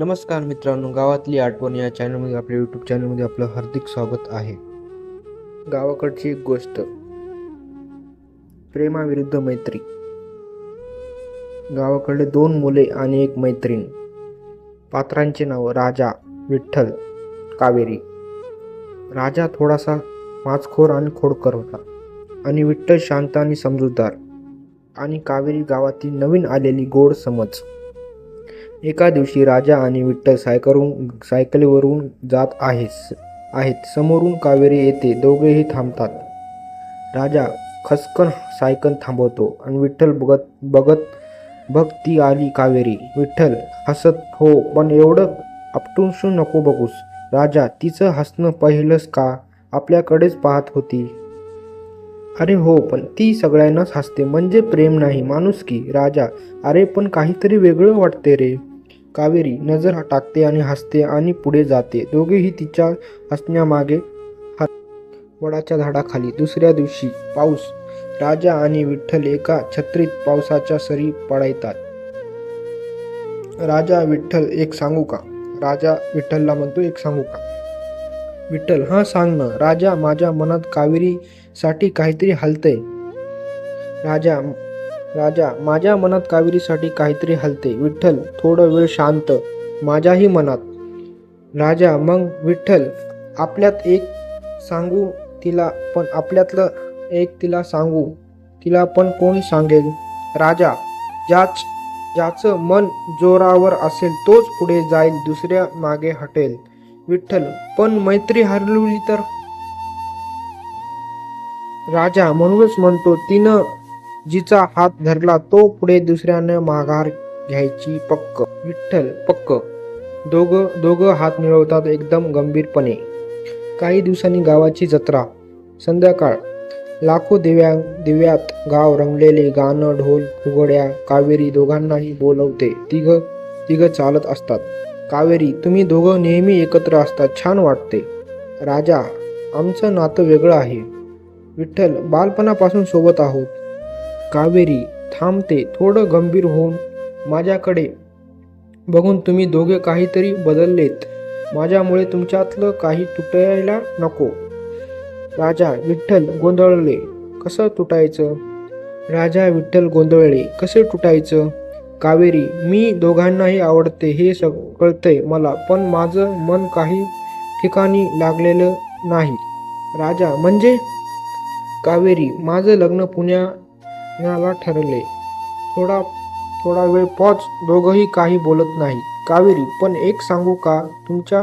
नमस्कार मित्रांनो गावातली आठवण या चॅनलमध्ये आपल्या यूट्यूब चॅनलमध्ये आपलं हार्दिक स्वागत आहे. गावाकडची एक गोष्ट. प्रेमाविरुद्ध मैत्री. गावाकडले दोन मुले आणि एक मैत्रीण. पात्रांचे नाव राजा विठ्ठल कावेरी. राजा थोडासा माचखोर आणि खोडकर होता आणि विठ्ठल शांत आणि समजूतदार. आणि कावेरी गावातील नवीन आलेली गोड समज. एका दिवशी राजा आणि विठ्ठल सायकलवरून सायकलीवरून जात आहेस आहेत. समोरून कावेरी येते दोघेही थांबतात. राजा खसकन सायकल थांबवतो आणि विठ्ठल बघत बघत बघ ती आली कावेरी. विठ्ठल हसत हो पण एवढं आपटूनसून नको बघूस. राजा तिचं हसणं पाहिलंस का? आपल्याकडेच पाहत होती. अरे हो पण ती सगळ्यांनाच हसते. म्हणजे प्रेम नाही. माणूस की? राजा अरे पण काहीतरी वेगळं वाटते रे. कावेरी नजर टाकते आणि हसते आणि पुढे जाते. दोघेही तिच्या हसण्यामागे हात वडाच्या झाडाखाली. दुसऱ्या दिवशी पाऊस. राजा आणि विठ्ठल एका छत्रीत पावसाच्या सरी पडायतात. राजा विठ्ठल एक सांगू का? राजा विठ्ठलला म्हणतो एक सांगू का? विठ्ठल हा सांग ना. राजा माझ्या मनात कावेरीसाठी काहीतरी हलतंय. राजा राजा माझ्या मनात कावेरीसाठी काहीतरी हलते. विठ्ठल थोडं वेळ शांत. माझ्याही मनात. राजा मग विठ्ठल आपल्यात एक सांगू तिला पण आपल्यातलं एक तिला सांगू. तिला पण कोणी सांगेल? राजा ज्याच ज्याचं मन जोरावर असेल तोच पुढे जाईल दुसऱ्या मागे हटेल. विठ्ठल पण मैत्री हरवली तर? राजा म्हणूनच म्हणतो तिनं जिचा हात धरला तो पुढे दुसऱ्यानं माघार घ्यायची पक्क. विठ्ठल पक्क. दोघं दोघं हात मिळवतात एकदम गंभीरपणे. काही दिवसांनी गावाची जत्रा. संध्याकाळ. लाखो दिव्या दिव्यात गाव रंगलेले गाणं ढोल फुगड्या कावेरी दोघांनाही बोलवते. तिघ तिघ चालत असतात. कावेरी तुम्ही दोघं नेहमी एकत्र असतात छान वाटते. राजा आमचं नातं वेगळं आहे. विठ्ठल बालपणापासून सोबत आहोत. कावेरी थांबते थोडं गंभीर होऊन माझ्याकडे. बघून तुम्ही दोघे काहीतरी बदललेत. माझ्यामुळे तुमच्यातलं काही तुटायला नको. राजा विठ्ठल गोंधळले. कसं तुटायचं? राजा विठ्ठल गोंधळले. कसे तुटायचं? कावेरी मी दोघांनाही आवडते हे सग कळतंय मला पण माझं मन काही ठिकाणी लागलेलं नाही. राजा म्हणजे? कावेरी माझं लग्न पुण्या पुण्याला ठरले. थोडा थोडा वेळ पॉज दोघंही काही बोलत नाही. कावेरी पण एक सांगू का? तुमच्या